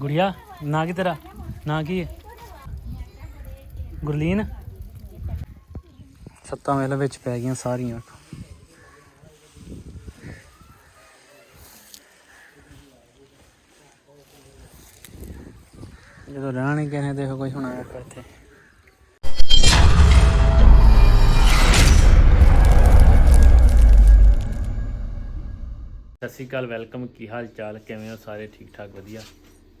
ਗੁੜੀਆ, ਨਾਂ ਕੀ ਤੇਰਾ? ਨਾਂ ਕੀ ਹੈ? ਗੁਰਲੀਨ? ਸੱਤਾਂ ਵੇਲੇ ਵਿੱਚ ਪੈ ਗਈਆਂ ਸਾਰੀਆਂ। ਜਦੋਂ ਰਹਿਣਾ ਨਹੀਂ ਕਿਸੇ ਦੇਖੋ ਕੋਈ ਹੋਣਾ ਇੱਥੇ। ਸਤਿ ਸ਼੍ਰੀ ਅਕਾਲ ਵੈਲਕਮ ਕੀ ਹਾਲ ਚਾਲ? ਕਿਵੇਂ ਹੋ ਸਾਰੇ? ਠੀਕ ਠਾਕ ਵਧੀਆ?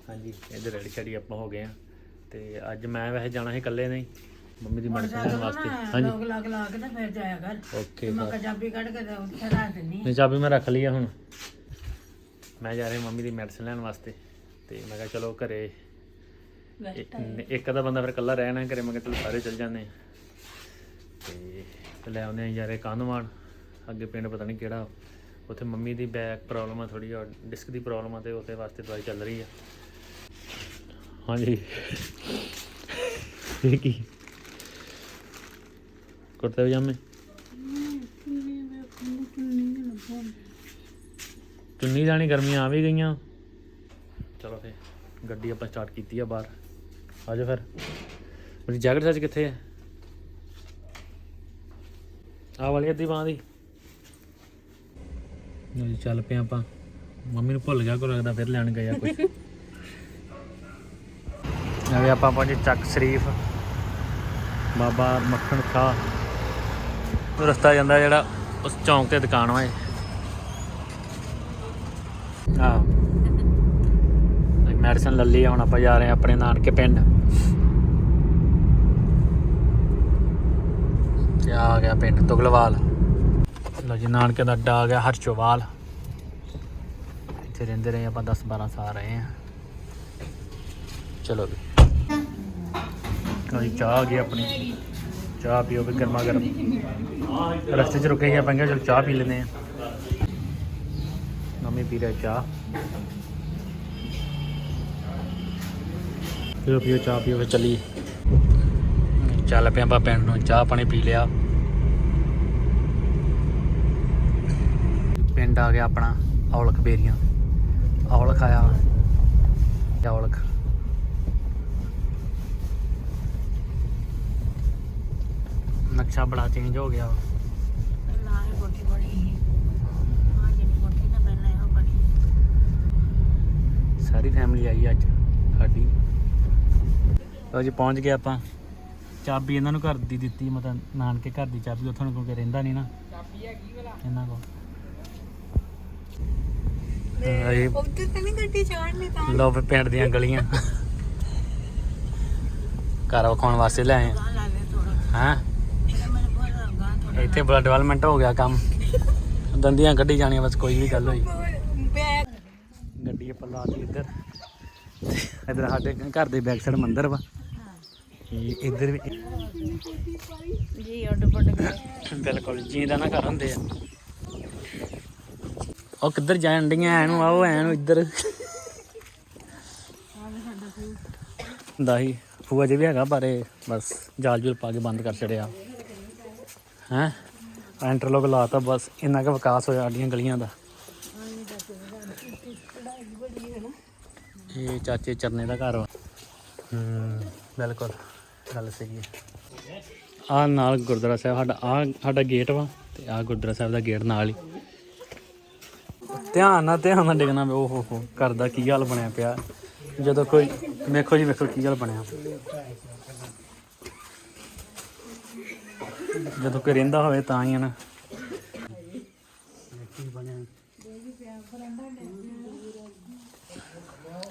ਹਾਂਜੀ। ਇੱਧਰ ਰੈਡੀ ਸ਼ੈਡੀ ਆਪਾਂ ਹੋ ਗਏ ਆ ਤੇ ਅੱਜ ਮੈਂ ਵੈਸੇ ਜਾਣਾ ਸੀ ਇਕੱਲੇ ਨਹੀਂ ਮੰਮੀ ਦੀ ਮੈਡੀਸਨ ਲੈਣ ਵਾਸਤੇ। ਹਾਂਜੀ। ਲੋਕ ਲੱਗ ਲਾ ਕੇ ਤੇ ਫਿਰ ਜਾਇਆ ਕਰ। ਓਕੇ ਮੈਂ ਪੰਜਾਬੀ ਕੱਢ ਕੇ ਤੇ ਉੱਥੇ ਰੱਖ ਦਿੰਨੀ ਨਹੀਂ ਚਾਬੀ ਮੈਂ ਰੱਖ ਲਈ ਆ ਹੁਣ। ਮੈਂ ਜਾ ਰਿਹਾ ਮੰਮੀ ਦੀ ਮੈਡੀਸਨ ਲੈਣ ਵਾਸਤੇ। ਤੇ ਮੈਂ ਕਿਹਾ ਚਲੋ ਘਰੇ ਇੱਕ ਅੱਧਾ ਬੰਦਾ ਫਿਰ ਇਕੱਲਾ ਰਹਿਣਾ ਘਰੇ ਮੈਂ ਕਿਹਾ ਚਲੋ ਸਾਰੇ ਚੱਲ ਜਾਂਦੇ ਆ ਤੇ ਤੇ ਲੈ ਆਉਂਦੇ ਆ ਯਾਰੇ ਕਾਨਵਾਨ ਅੱਗੇ ਪਿੰਡ ਪਤਾ ਨਹੀਂ ਕਿਹੜਾ ਉੱਥੇ ਮੰਮੀ ਦੀ ਬੈਕ ਪ੍ਰੋਬਲਮ ਆ ਥੋੜੀ ਜਿਹੀ ਡਿਸਕ ਦੀ ਪ੍ਰੋਬਲਮ ਆ ਤੇ ਉਹਦੇ ਵਾਸਤੇ ਦਵਾਈ ਚੱਲ ਰਹੀ ਆ। ਹਾਂਜੀ। ਇਹ ਕੀ? ਕੁੜਤੇ ਪਜਾਮੇ? ਚੁੰਨੀ ਜਾਣੀ ਗਰਮੀਆਂ ਆ ਵੀ ਗਈਆਂ। ਚਲੋ ਫੇ ਗੱਡੀ ਆਪਾਂ ਸਟਾਰਟ ਕੀਤੀ ਆ ਬਾਹਰ। ਆ ਜਾ ਫਿਰ। ਮੇਰੀ ਜੈਕਟ ਸੱਚ ਕਿੱਥੇ ਹੈ ਆ ਵਾਲੀ ਅੱਧੀ ਬਾਂਹ ਦੀ। ਲਓ ਜੀ, ਚੱਲ ਪਏ ਆਪਾਂ। ਮੰਮੀ ਨੂੰ ਭੁੱਲ ਗਿਆ ਕੋ ਲੱਗਦਾ ਫਿਰ ਲੈਣ ਗਏ ਆ ਕੁਝ ਨਵੇਂ ਆਪਾਂ ਪਹੁੰਚੇ ਚੱਕ ਸ਼ਰੀਫ, ਬਾਬਾ ਮੱਖਣ ਖਾ। ਰਸਤਾ ਜਾਂਦਾ ਜਿਹੜਾ ਉਸ ਚੌਂਕ ਤੇ ਦੁਕਾਨ ਵਾ ਇਹ ਮੈਡੀਸਨ ਲੱਲੀ ਆ, ਹੁਣ ਆਪਾਂ ਜਾ ਰਹੇ ਹਾਂ ਆਪਣੇ ਨਾਨਕੇ ਪਿੰਡ। ਤੇ ਆ ਗਿਆ ਪਿੰਡ ਤੁਗਲਵਾਲ। ਲੋ ਜੀ, ਨਾਨਕੇ ਦਾ ਅੱਡਾ ਆ ਗਿਆ ਹਰਚੋਵਾਲ। ਇੱਥੇ ਰਹਿੰਦੇ ਰਹੇ ਆਪਾਂ 10 12 ਸਾਲ ਰਹੇ ਆ ਚਲੋ ਵੀ ਲਓ ਜੀ, ਚਾਹ ਆ ਗਈ ਆਪਣੀ। ਚਾਹ ਪੀਓ ਵੀ ਗਰਮਾ ਗਰਮ। ਰਸਤੇ 'ਚ ਰੁਕੇ ਸੀ ਆਪਾਂ, ਕਿਹਾ ਚਲ ਚਾਹ ਪੀ ਲੈਂਦੇ ਆ ਮੰਮੀ ਪੀ ਰਿਹਾ ਚਾਹ। ਪੀਓ ਪੀਓ, ਚਾਹ ਪੀਓ, ਫਿਰ ਚੱਲੀ ਚੱਲ ਪਿਆ ਆਪਾਂ ਪਿੰਡ ਨੂੰ, ਚਾਹ ਪਾਣੀ ਪੀ ਲਿਆ। ਪਿੰਡ ਆ ਗਿਆ ਆਪਣਾ ਔਲਖ ਬੇਰੀਆਂ। ਔਲਖ ਆਇਆ। ਔਲਖ। ਨਕਸ਼ਾ ਬੜਾ ਚੇਂਜ ਹੋ ਗਿਆ ਸਾਰੀ ਫੈਮਿਲੀ ਆਈ ਅੱਜ ਸਾਡੀ। ਲਓ ਜੀ ਪਹੁੰਚ ਗਏ ਆਪਾਂ। ਚਾਬੀ ਇਹਨਾਂ ਨੂੰ ਘਰ ਦੀ ਦਿੱਤੀ ਮਤਲਬ ਨਾਨਕੇ ਘਰ ਦੀ ਚਾਬੀ ਉੱਥੋਂ ਕੋਈ ਰਹਿੰਦਾ ਨਹੀਂ ਨਾ। ਚਾਬੀ ਹੈਗੀ ਭਲਾ। ਇਹਨਾਂ ਕੋਲ। ਇਹ ਤੇ ਨਹੀਂ ਗੱਡੀ ਚੜਨੀ ਤਾਂ। ਲੋ ਵੀ ਪਿੰਡ ਦੀਆਂ ਗਲੀਆਂ। ਘਰ ਵਿਖਾਉਣ ਵਾਸਤੇ ਲੈ ਆਏ। ਲਾ ਲੈ ਥੋੜਾ ਹਾਂ? ਇਹ ਮੇਰੇ ਕੋਲ ਗਾ ਥੋੜਾ ਇੱਥੇ ਬੜਾ ਡਿਵੈਲਪਮੈਂਟ ਹੋ ਗਿਆ ਕੰਮ। ਦੰਦੀਆਂ ਕੱਢੀ ਜਾਣੀਆਂ ਬਸ ਕੋਈ ਵੀ ਗੱਲ ਹੋਈ। ਗੱਡੀ ਆਪਾਂ ਲਾਤੀ ਇੱਧਰ। ਇੱਧਰ ਸਾਡੇ ਘਰ ਦੇ ਬੈਕ ਸਾਈਡ ਮੰਦਿਰ ਵਾ। ਇੱਧਰ ਵੀ ਜੀ ਉੱਡ ਗਏ। ਬਿਲਕੁਲ ਜੀ ਦਾ ਨਾ ਘਰ ਹੁੰਦੇ ਆ। ਉਹ ਕਿੱਧਰ ਜਾਣ ਡੀਆਂ ਐ ਨੂੰ ਆਓ ਐ ਨੂੰ ਇੱਧਰ। ਦਾਹੀ ਫੂਆ ਜੇ ਵੀ ਹੈਗਾ ਪਰ ਇਹ ਬਸ ਜਾਲ ਜੁਲ ਪਾ ਕੇ ਬੰਦ ਕਰ ਛੜਿਆ ਹੈ? ਇੰਟਰਲੋਕ ਲਾਤਾ ਬਸ ਇੰਨਾ ਕੁ ਵਿਕਾਸ ਹੋਇਆ ਸਾਡੀਆਂ ਗਲੀਆਂ ਦਾ। ਇਹ ਚਾਚੇ ਚਰਨੇ ਦਾ ਘਰ ਵਾ। ਹੂੰ ਬਿਲਕੁਲ ਗੱਲ ਸਹੀ ਹੈ। ਆ ਨਾਲ ਗੁਰਦੁਆਰਾ ਸਾਹਿਬ ਸਾਡਾ ਆ ਸਾਡਾ ਗੇਟ ਵਾ ਤੇ ਆ ਗੁਰਦੁਆਰਾ ਸਾਹਿਬ ਦਾ ਗੇਟ ਨਾਲ ਹੀ। ਧਿਆਨ ਨਾਲ ਧਿਆਨ ਨਾਲ ਡਿੱਗਣਾ ਓ ਹੋ ਹੋ ਘਰ ਦਾ ਕੀ ਹਾਲ ਬਣਿਆ ਪਿਆ। ਜਦੋਂ ਕੋਈ ਵੇਖੋ ਜੀ, ਵੇਖੋ ਕੀ ਹਾਲ ਬਣਿਆ। ਜਦੋਂ ਕੋਈ ਰਹਿੰਦਾ ਹੋਵੇ ਤਾਂ ਹੀ ਹੈ ਨਾ।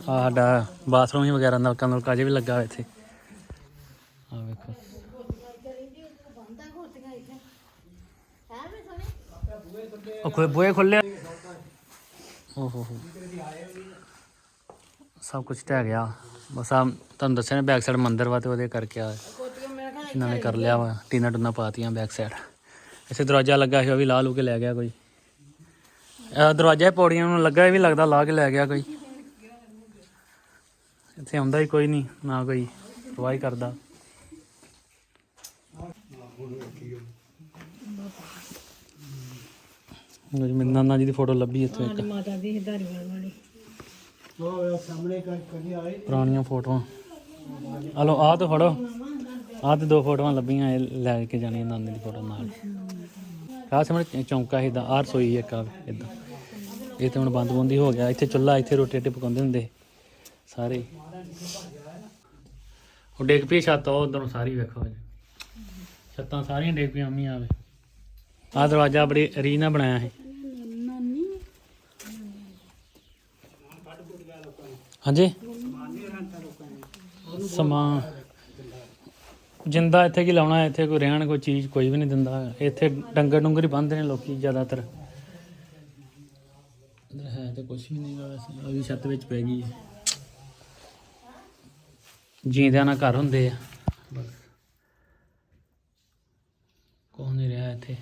ਆ ਸਾਡਾ ਬਾਥਰੂਮ ਹੀ ਵਗੈਰਾ ਨਲਕਾ ਨਲਕਾ ਜੇ ਵੀ ਲੱਗਾ ਹੋਇਆ ਇੱਥੇ। ਆ ਵੇਖੋ। ਉਹ ਕੋਈ ਬੂਹੇ ਖੁੱਲਿਆ ਓ ਹੋ। ਸਭ ਕੁਝ ਟਹਿ ਗਿਆ। ਬਸ ਆ ਤੁਹਾਨੂੰ ਦੱਸਿਆ ਨਾ ਬੈਕ ਸਾਈਡ ਮੰਦਿਰ ਵਾ ਤੇ ਉਹਦੇ ਕਰਕੇ ਆ ਇਹਨਾਂ ਨੇ ਕਰ ਲਿਆ ਵਾ। ਟੀਨਾ ਟੁਨਾ ਪਾਤੀਆਂ ਬੈਕ ਸਾਈਡ ਇੱਥੇ ਦਰਵਾਜ਼ਾ ਲੱਗਾ ਸੀ, ਉਹ ਵੀ ਲਾ ਲੂ ਕੇ ਲੈ ਗਿਆ ਕੋਈ। ਦਰਵਾਜ਼ਾ ਹੀ ਪੌੜੀਆਂ ਨੂੰ ਲੱਗਾ, ਇਹ ਵੀ ਲੱਗਦਾ ਲਾ ਕੇ ਲੈ ਗਿਆ ਕੋਈ। ਇੱਥੇ ਆਉਂਦਾ ਹੀ ਕੋਈ ਨਹੀਂ, ਨਾ ਕੋਈ ਪਰਵਾਹ ਹੀ ਕਰਦਾ। ਲਓ ਜੀ ਮੇਰੇ ਨਾਨਾ ਜੀ ਦੀ ਫੋਟੋ ਲੱਭੀ ਇੱਥੇ ਇੱਕ। ਮਾਤਾ ਦੀ ਹਿਦਾਰੀ ਵਾਲੀ ਉਹ ਸਾਹਮਣੇ ਕਰ ਕਰੀ ਆਏ। ਪੁਰਾਣੀਆਂ ਫੋਟੋਆਂ। ਹਲੋ ਆਹ ਤਾਂ ਫੜੋ। ਆਹ ਤੇ ਦੋ ਫੋਟੋਆਂ ਲੱਭੀਆਂ ਇਹ ਲੈ ਕੇ ਜਾਣੀਆਂ ਨਾਨੀ ਦੀ ਫੋਟੋ ਨਾਲ। ਆਹ ਸਾਹਮਣੇ ਚੌਂਕਾ ਇਹਦਾ ਆਹ ਰਸੋਈ ਇੱਕ ਆ ਇਦਾਂ ਇਹ ਤਾਂ ਹੁਣ ਬੰਦ ਬੰਦੀ ਹੋ ਗਿਆ। ਇੱਥੇ ਚੁੱਲ੍ਹਾ ਇੱਥੇ ਰੋਟੀ ਰਾਟੀ ਪਕਾਉਂਦੇ ਹੁੰਦੇ ਸਾਰੇ। ਹੀ। ਉਹ ਡੇਗ ਪਈ ਛੱਤ ਉਹ ਉਧਰੋਂ ਸਾਰੀ ਵੇਖੋ। ਛੱਤਾਂ ਸਾਰੀਆਂ ਡੇਗ ਪਈਆਂ ਅੰਮੀ ਆਵੇ। ਆਹ ਦਰਵਾਜ਼ਾ ਬੜੀ ਰੀ ਨਾਲ ਬਣਾਇਆ ਹੈ ਹਾਂਜੀ। ਸਮਾਂ। ਜਿੰਦਾ ਇੱਥੇ ਕੀ ਲਾਉਣਾ ਇੱਥੇ ਕੋਈ ਰਹਿਣ ਕੋਈ ਚੀਜ਼ ਕੋਈ ਵੀ ਨਹੀਂ ਦਿੰਦਾ। ਇੱਥੇ ਡੰਗਰ ਡੁੰਗਰ ਹੀ ਬੰਨਦੇ ਨੇ ਲੋਕੀ ਜ਼ਿਆਦਾਤਰ। ਇੱਧਰ ਹੈ ਤੇ ਕੁਝ ਵੀ ਨਹੀਂ ਵੈਸੇ। ਉਹ ਵੀ ਛੱਤ ਵਿੱਚ ਪੈ ਗਈ ਜੀਂਦਿਆਂ ਨਾਲ ਘਰ ਹੁੰਦੇ ਆ। ਬਸ। ਕੋਈ ਨਹੀਂ ਰਿਹਾ ਇੱਥੇ।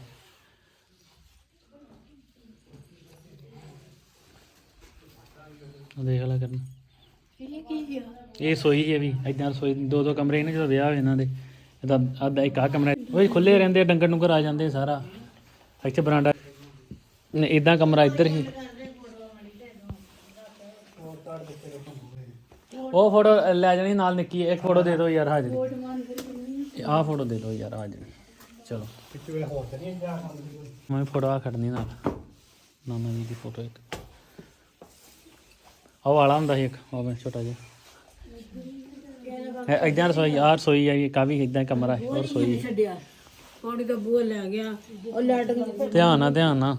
ਉਹ ਦੇਖ ਲੈ ਕਰਨ। ਇਹ ਕੀ ਹੈ ਇਹ ਸੋਈ ਹੈ ਵੀ ਇਦਾਂ ਰਸੋਈ ਦੋ ਦੋ ਕਮਰੇ ਨੇ ਜਦੋਂ ਵਿਆਹ ਹੋਏ ਇਹਨਾਂ ਦੇ। ਇਹਦਾ ਅੱਧਾ ਇੱਕ ਆ ਕਮਰਾ ਉਹ ਖੁੱਲੇ ਰਹਿੰਦੇ ਡੰਗਰ ਡੁੰਗਰ ਆ ਜਾਂਦੇ ਸਾਰਾ। ਇੱਥੇ ਬਰਾਂਡਾ ਇਦਾਂ ਕਮਰਾ ਇੱਧਰ ਹੀ। ਉਹ ਫੋਟੋ ਲੈ ਜਾਣੀ, ਨਾਲ ਨਿੱਕੀ ਇੱਕ ਫੋਟੋ ਦੇ ਦਿਓ ਯਾਰ ਹਾਜ਼ਰੀ। ਆਹ ਫੋਟੋ ਦੇ ਦਿਓ ਯਾਰ ਹਾਜ਼ਰੀ। ਚਲੋ। ਮੈਂ ਫੋਟੋ ਆ ਖੜਨੀ ਨਾਲ। ਨਾਨਾ ਜੀ ਦੀ ਫੋਟੋ ਇੱਕ। ਉਹ ਵਾਲਾ ਹੁੰਦਾ ਸੀ ਇੱਕ ਉਹ ਛੋਟਾ ਜਿਹਾ। ਇਦਾਂ ਰਸੋਈ ਆ ਰਸੋਈ ਆ ਇਹ ਕਾਫੀ ਇਦਾਂ ਕਮਰਾ ਹੈ ਔਰ ਰਸੋਈ। ਛੱਡਿਆ ਪੌੜੀ ਦਾ ਬੂਹਾ ਲੈ ਗਿਆ ਉਹ ਲੈਟ ਧਿਆਨ ਨਾਲ ਧਿਆਨ ਨਾਲ।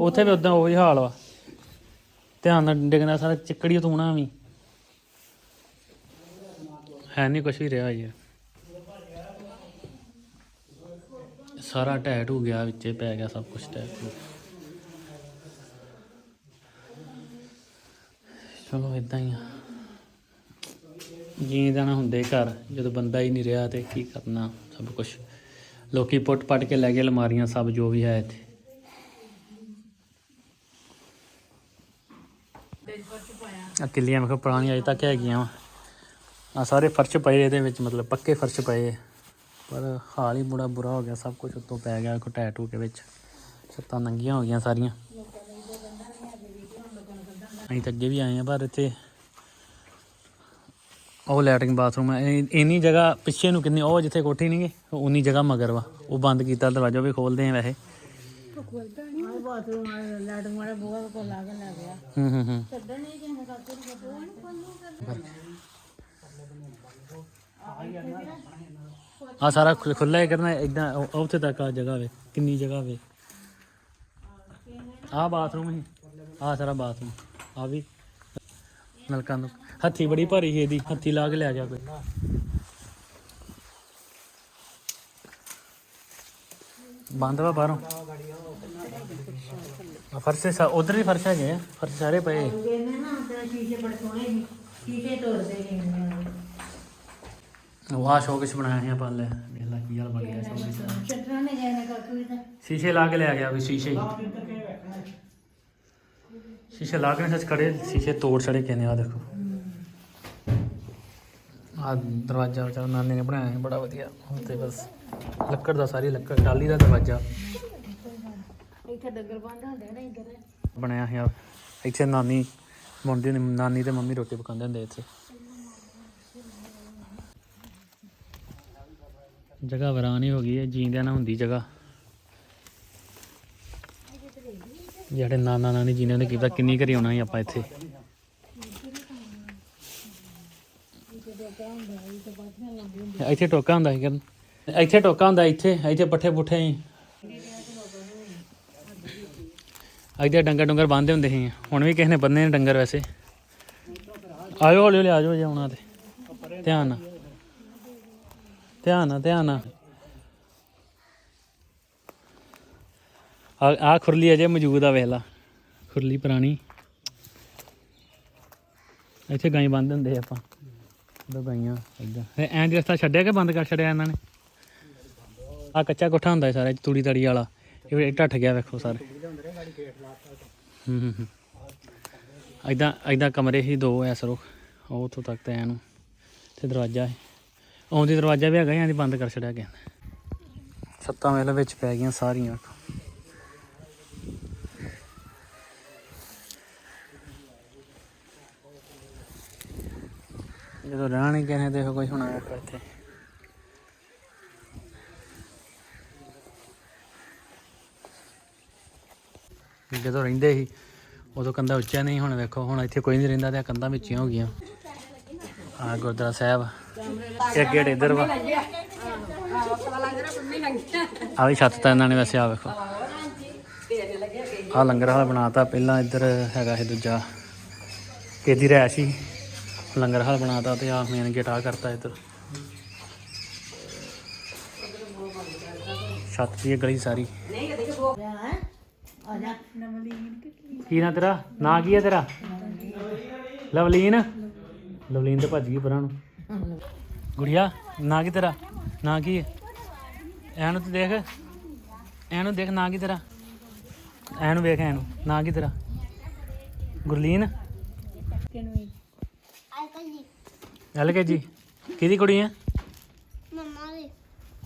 ਉੱਥੇ ਵੀ ਉਦਾਂ ਉਹੀ ਹਾਲ ਵਾ। ਧਿਆਨ ਨਾਲ ਡਿੱਗਦਾ ਸਾਰਾ ਚਿੱਕੜੀ ਤੂਣਾ ਵੀ। ਹੈ ਨਹੀਂ ਕੁਝ ਵੀ ਰਿਹਾ ਯਾਰ ਸਾਰਾ ਟੈਟ ਹੋ ਗਿਆ ਵਿੱਚੇ ਪੈ ਗਿਆ ਸਭ ਕੁਝ ਟੈਟ। ਹੋ ਗਿਆ ਚਲੋ ਇਦਾਂ ਹੀ ਆ। ਜੀ ਜਾਣਾ ਹੁੰਦੇ ਘਰ, ਜਦੋਂ ਬੰਦਾ ਹੀ ਨਹੀਂ ਰਿਹਾ ਤੇ ਕੀ ਕਰਨਾ ਸਭ ਕੁਝ ਲੋਕੀ ਪੁੱਟ ਪੱਟ ਕੇ ਲੈ ਗਏ ਅਲਮਾਰੀਆਂ, ਸਭ ਜੋ ਵੀ ਹੈ ਇੱਥੇ। ਆ ਕਿੱਲੀਆਂ ਮੈਂ ਕਿਹਾ ਪੁਰਾਣੀਆਂ ਅਜੇ ਤੱਕ ਹੈਗੀਆਂ ਵਾ। ਆ ਸਾਰੇ ਫਰਸ਼ ਪਏ ਇਹਦੇ ਵਿੱਚ, ਮਤਲਬ ਪੱਕੇ ਫਰਸ਼ ਪਏ ਪਰ ਹਾਲ ਹੀ ਬੜਾ ਬੁਰਾ ਹੋ ਗਿਆ, ਸਭ ਕੁਝ ਉੱਤੋਂ ਪੈ ਗਿਆ, ਕੋ ਟੈਟੂ ਕੇ ਵਿੱਚ। ਛੱਤਾਂ ਨੰਗੀਆਂ ਹੋ ਗਈਆਂ ਸਾਰੀਆਂ। ਅਸੀਂ ਤਾਂ ਅੱਗੇ ਵੀ ਆਏ ਆ ਪਰ ਇੱਥੇ ਉਹ ਲੈਟਰਿੰਗ ਬਾਥਰੂਮ ਹੈ। ਇੰਨੀ ਜਗ੍ਹਾ ਪਿੱਛੇ ਨੂੰ ਕਿੰਨੀ ਉਹ ਜਿੱਥੇ ਕੋਠੀ ਨਹੀਂ ਗੀ ਉਨੀ ਜਗ੍ਹਾ ਮਗਰ ਵਾ। ਉਹ ਬੰਦ ਕੀਤਾ, ਦਰਵਾਜ਼ਾ ਵੀ ਖੋਲਦੇ ਆ ਵੈਸੇ। ਉਹ ਹੂੰ ਹੂੰ ਹੂੰ। ਆ ਸਾਰਾ ਖੁੱਲਾ ਹੀ ਕਰਨਾ ਇਦਾਂ ਉੱਥੇ ਤੱਕ ਆ ਜਗ੍ਹਾ ਵੇ, ਕਿੰਨੀ ਜਗ੍ਹਾ ਵੇ। ਆ ਬਾਥਰੂਮ ਹੀ। ਆ ਸਾਰਾ ਬਾਥਰੂਮ ਆ ਵੀ। ਨਲਕਾ ਨੂੰ। ਹੱਥੀ ਬੜੀ ਭਾਰੀ ਸੀ ਇਹਦੀ। ਹੱਥੀ ਲਾ ਕੇ ਲਿਆ ਗਿਆ ਕੋਈ। ਬੰਦ ਵਾ ਬਾਹਰੋਂ। ਆ ਫਰਸ਼ ਸਾ ਉਧਰ ਵੀ ਫਰਸ਼ ਹੈਗੇ ਆ। ਫਰਸ਼ ਸਾਰੇ ਪਏ। ਆ ਸ਼ੋਕੇਸ ਬਣਾਇਆ ਸੀ ਆਪਾਂ ਲੈ ਦੇਖ ਲਾ ਕੀ ਹਾਲ ਬਣ ਗਿਆ। ਸ਼ੋਕੇਸ ਸ਼ੀਸ਼ੇ ਲਾ ਕੇ ਲਿਆ ਗਿਆ ਵੀ ਸ਼ੀਸ਼ੇ। ਹੀ ਸ਼ੀਸ਼ੇ ਲਾ ਕੇ ਸੱਚ ਖੜੇ ਸ਼ੀਸ਼ੇ ਤੋੜ ਛੜੇ ਕਹਿੰਦੇ ਆ ਦੇਖੋ। ਆ ਦਰਵਾਜ਼ਾ ਵਿਚਾਰ ਨਾਨੇ ਨੇ ਬਣਾਇਆ ਹੈ ਬੜਾ ਵਧੀਆ। ਹੁਣ ਤੇ ਬਸ ਲੱਕੜ ਦਾ ਸਾਰੀ ਲੱਕੜ ਟਾਲੀ ਦਾ ਦਰਵਾਜ਼ਾ। ਇੱਥੇ ਡੰਗਰ ਬੰਦ ਹੁੰਦੇ ਨੇ ਇੱਧਰ। ਬਣਿਆ ਹੈ ਇੱਥੇ ਨਾਨੀ ਮੁੰਡੇ ਨੇ ਨਾਨੀ ਤੇ ਮੰਮੀ ਰੋਟੀ ਪਕਾਉਂਦੇ ਹੁੰਦੇ ਇੱਥੇ। ਜਗ੍ਹਾ ਵਰਾਨੀ ਹੋ ਗਈ ਹੈ ਜੀਂਦਿਆਂ ਨਾਲ ਹੁੰਦੀ ਜਗ੍ਹਾ। ਜਿਹੜੇ ਨਾਨਾ ਨਾਨੀ ਜੀਨੇ ਨੇ ਕੀਤਾ, ਕਿੰਨੀ ਘਰੀ ਆਉਣਾ ਸੀ ਆਪਾਂ ਇੱਥੇ? ਇੱਥੇ ਟੋਕਾ ਹੁੰਦਾ ਸੀ ਕਰਨ ਇੱਥੇ ਟੋਕਾ ਹੁੰਦਾ ਇੱਥੇ ਇੱਥੇ ਪੱਠੇ ਪੁੱਠੇ ਹੀ ਇੱਥੇ ਡੰਗਰ ਡੰਗਰ ਬੰਨਦੇ ਹੁੰਦੇ ਸੀ। ਹੁਣ ਵੀ ਕਿਸੇ ਨੇ ਬੰਨੇ ਨੇ ਡੰਗਰ ਵੈਸੇ। ਆਇਓ ਹੌਲੀ ਹੌਲੀ ਆਜੋ ਜੇ ਆਉਣਾ ਤੇ। ਧਿਆਨ ਨਾਲ। ਧਿਆਨ ਨਾਲ ਧਿਆਨ ਨਾਲ। ਆ ਆ ਖੁਰਲੀ ਅਜੇ ਮੌਜੂਦ ਆ, ਵੇਖ ਲਾ। ਖੁਰਲੀ ਪੁਰਾਣੀ। ਇੱਥੇ ਗਾਈ ਬੰਦ ਹੁੰਦੇ ਆਪਾਂ। ਦੋ ਗਾਈਆਂ ਇਦਾਂ ਐਂ ਦੀ ਰਸਤਾ ਛੱਡਿਆ ਕਿ ਬੰਦ ਕਰ ਛੱਡਿਆ ਇਹਨਾਂ ਨੇ? ਆ ਕੱਚਾ ਕੋਠਾ ਹੁੰਦਾ ਸੀ ਸਾਰਾ ਤੂੜੀ ਤੜੀ ਵਾਲਾ। ਇਹ ਵੀ ਗਿਆ, ਵੇਖੋ ਸਾਰੇ। ਹੂੰ ਹੂੰ ਇਦਾਂ ਇਦਾਂ ਕਮਰੇ ਹੀ ਦੋ ਐ ਸਰੋ ਉਹ ਉੱਥੋਂ ਤੱਕ ਤੇ ਐਨੂੰ ਨੂੰ। ਤੇ ਦਰਵਾਜ਼ਾ ਹੈ ਆਉਂਦੀ ਦਰਵਾਜ਼ਾ ਵੀ ਹੈਗਾ ਜਾਂ ਬੰਦ ਕਰ ਛੱਡਿਆ ਗਿਆ ਛੱਤਾਂ ਵੇਲੇ ਵਿੱਚ ਪੈ ਗਈਆਂ ਸਾਰੀਆਂ ਜਦੋਂ ਰਹਿਣਾ ਨਹੀਂ ਕਿਸੇ ਦੇਖੋ ਕੋਈ ਹੋਣਾ ਵੇਖੋ ਇੱਥੇ। ਜਦੋਂ ਰਹਿੰਦੇ ਸੀ, ਉਦੋਂ ਕੰਧਾ ਉੱਚਾ ਨਹੀਂ ਹੁਣ ਵੇਖੋ, ਹੁਣ ਇੱਥੇ ਕੋਈ ਨਹੀਂ ਰਹਿੰਦਾ ਤੇ ਆਹ ਕੰਧਾਂ ਵਿੱਚੀਆਂ ਹੋ ਗਈਆਂ। ਆ ਗੁਰਦੁਆਰਾ ਸਾਹਿਬ, ਇੱਕ ਗੇਟ ਇੱਧਰ ਵਾ। ਆ ਵੀ ਛੱਤ ਤਾਂ ਇਹਨਾਂ ਨੇ ਵੈਸੇ ਆ ਵੇਖੋ। ਆ ਲੰਗਰ ਹਾਲ ਬਣਾਤਾ, ਪਹਿਲਾਂ ਇੱਧਰ ਹੈਗਾ ਇਹ ਦੂਜਾ। ਕਿਹਦੀ ਰਹਿਸ਼ ਸੀ। ਲੰਗਰ ਹਾਲ ਬਣਾਤਾ ਤੇ ਆ ਮੇਨ ਗੇਟ ਆ ਕਰਤਾ ਇੱਧਰ। ਛੱਤ ਦੀ ਇਹ ਗਲੀ ਸਾਰੀ। ਕੀ ਨਾਂ ਤੇਰਾ? ਨਾਂ ਕੀ ਹੈ ਤੇਰਾ? ਲਵਲੀਨ? ਲਵਲੀਨ ਤੇ ਭੱਜ ਗਈ ਪਰਾਂ ਨੂੰ। ਗੁੜੀਆ, ਨਾਂ ਕੀ ਤੇਰਾ? ਨਾਂ ਕੀ? ਹੈ ਐਨੂੰ ਤੂੰ ਦੇਖ। ਐਨੂੰ ਦੇਖ ਨਾਂ ਕੀ ਤੇਰਾ? ਐਨੂੰ ਵੇਖ ਐਨੂੰ ਨਾਂ ਕੀ ਤੇਰਾ? ਗੁਰਲੀਨ? ਐਲ ਕੇ ਜੀ? ਕਿਹਦੀ ਕੁੜੀ ਆ? ਮੰਮਾ ਦੇ।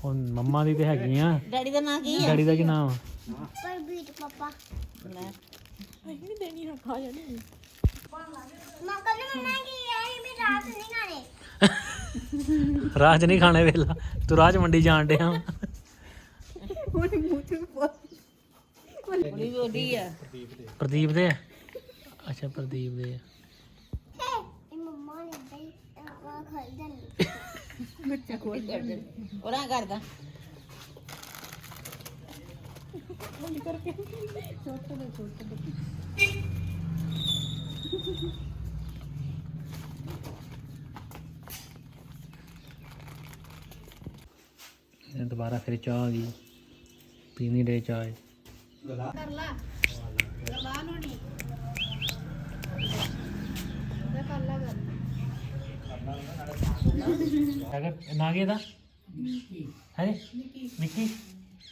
ਹੁਣ ਮੰਮਾ ਦੀ ਤੇ ਹੈਗੀ ਆ। ਡੈਡੀ ਦਾ ਨਾਂ ਕੀ ਹੈ ਡੈਡੀ ਦਾ ਕੀ ਨਾਮ ਆ? ਪਰ ਬੀਟ ਪਾਪਾ। ਲੈ। ਮਾਂ ਕਹਿੰਦੇ ਮੰਮਾ ਕੀ ਹੈ ਇਹ ਵੀ ਰਾਤ ਨਹੀਂ ਖਾਣੇ। ਰਾਜ ਨਹੀਂ ਖਾਣੇ ਵੇਲਾ। ਤੂੰ ਰਾਜ ਮੰਡੀ ਜਾਣ ਡਿਆ ਵਾਂ। ਬੜੀ ਬੋਡੀ ਆ। ਪ੍ਰਦੀਪ ਦੇ ਆ? ਅੱਛਾ ਪ੍ਰਦੀਪ ਦੇ ਆ। ਜਾਂਦੀ ਉਹਨਾਂ ਕਰਦਾ। ਇਹ ਦੁਬਾਰਾ ਫਿਰ ਚਾਹ ਆ ਗਈ। ਪੀਣੀ ਦੇ ਚਾਹ ਹੈ। ਹੈਗਾ? ਨਾ ਕੀ ਇਹਦਾ? ਹੈ ਨਿੱਕੀ।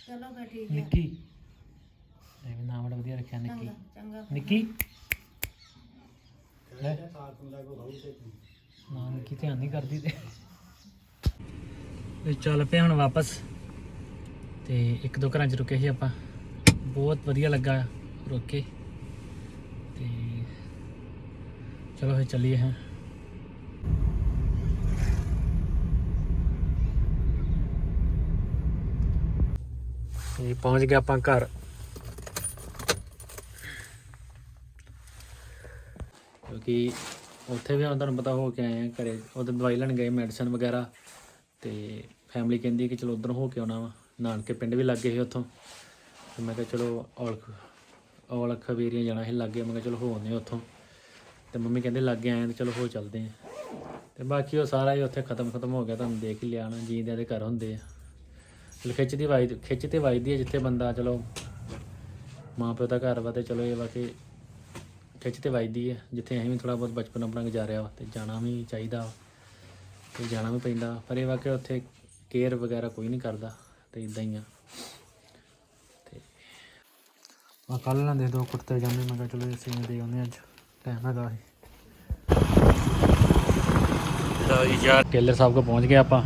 ਚਲੋ ਫੇ ਠੀਕ ਨਿੱਕੀ। ਇਹ ਵੀ ਨਾਮ ਬੜਾ ਵਧੀਆ ਰੱਖਿਆ ਨਿੱਕੀ। ਚੰਗਾ ਨਿੱਕੀ? ਹੈ ਨਾ ਨਿੱਕੀ ਧਿਆਨ ਨਹੀਂ ਕਰਦੀ ਤੇ। ਇਹ ਚੱਲ ਪਏ ਹੁਣ ਵਾਪਸ। ਤੇ ਇੱਕ ਦੋ ਘਰਾਂ 'ਚ ਰੁਕੇ ਸੀ ਆਪਾਂ। ਬਹੁਤ ਵਧੀਆ ਲੱਗਾ ਰੁਕ ਕੇ। ਤੇ ਚਲੋ ਫਿਰ ਚੱਲੀਏ ਹਾਂ ਜੀ, ਪਹੁੰਚ ਗਏ ਆਪਾਂ ਘਰ। ਕਿਉਂਕਿ ਉੱਥੇ ਵੀ ਹੁਣ ਤੁਹਾਨੂੰ ਪਤਾ ਹੋ ਕੇ ਆਏ ਆ, ਘਰੇ ਉਧਰ ਦਵਾਈ ਲੈਣ ਗਏ ਮੈਡੀਸਨ ਵਗੈਰਾ। ਤੇ ਫੈਮਿਲੀ ਕਹਿੰਦੀ ਕਿ ਚਲੋ ਉਧਰ ਹੋ ਕੇ ਆਉਣਾ ਵਾ। ਨਾਨਕੇ ਪਿੰਡ ਵੀ ਲੱਗੇ ਸੀ ਉੱਥੋਂ। ਤੇ ਮੈਂ ਕਿਹਾ ਚਲੋ ਔਲਖ ਔਲਖ ਵੇਰੀਆਂ ਜਾਣਾ ਸੀ ਲੱਗੇ। ਮੈਂ ਕਿਹਾ ਚਲੋ ਹੋ ਆਉਂਦੇ ਉੱਥੋਂ। ਤੇ ਮੰਮੀ ਕਹਿੰਦੇ ਲੱਗੇ ਆਏ ਆ ਤੇ ਚਲੋ ਹੋ ਚੱਲਦੇ ਆ। ਤੇ ਬਾਕੀ ਉਹ ਸਾਰਾ ਹੀ ਉੱਥੇ ਖਤਮ ਖਤਮ ਹੋ ਗਿਆ। ਤੁਹਾਨੂੰ ਦੇਖ ਹੀ ਲਿਆ ਨਾ ਜੀਂਦਿਆਂ ਦੇ ਘਰ ਹੁੰਦੇ ਆ। ਖਿੱਚ ਦੀ ਵਾਈ ਖਿੱਚ ਤੇ ਵੱਜਦੀ ਹੈ ਜਿੱਥੇ ਬੰਦਾ ਚਲੋ ਮਾਂ ਪਿਓ ਦਾ ਘਰ ਵਾ ਤੇ ਚਲੋ ਇਹ ਵਾ ਕਿ ਖਿੱਚ ਤੇ ਵੱਜਦੀ ਹੈ ਜਿੱਥੇ ਅਸੀਂ ਵੀ ਥੋੜਾ ਬਹੁਤ ਬਚਪਨ ਆਪਣਾ ਗੁਜ਼ਾਰਿਆ ਵਾ ਤੇ ਜਾਣਾ ਵੀ ਚਾਹੀਦਾ ਤੇ ਜਾਣਾ ਵੀ ਪੈਂਦਾ ਪਰ ਇਹ ਵਾ ਕਿ ਉੱਥੇ ਕੇਅਰ ਵਗੈਰਾ ਕੋਈ ਨਹੀਂ ਕਰਦਾ ਤੇ ਇਦਾਂ ਹੀ ਆ। ਤੇ ਆ ਕੱਲ ਨਾ ਦੇ ਦੋ ਕੁੱਤੇ ਜਾਂਦੇ ਮੈਂ ਕਿਹਾ ਚਲੋ ਅਸੀਂ ਦੇ ਆਉਂਦੇ ਅੱਜ। ਟਾਈਮ ਹੈਗਾ ਸੀ ਜੀ ਯਾਰ ਟੇਲਰ ਸਾਹਿਬ ਕੋ ਪਹੁੰਚ ਗਏ ਆਪਾਂ।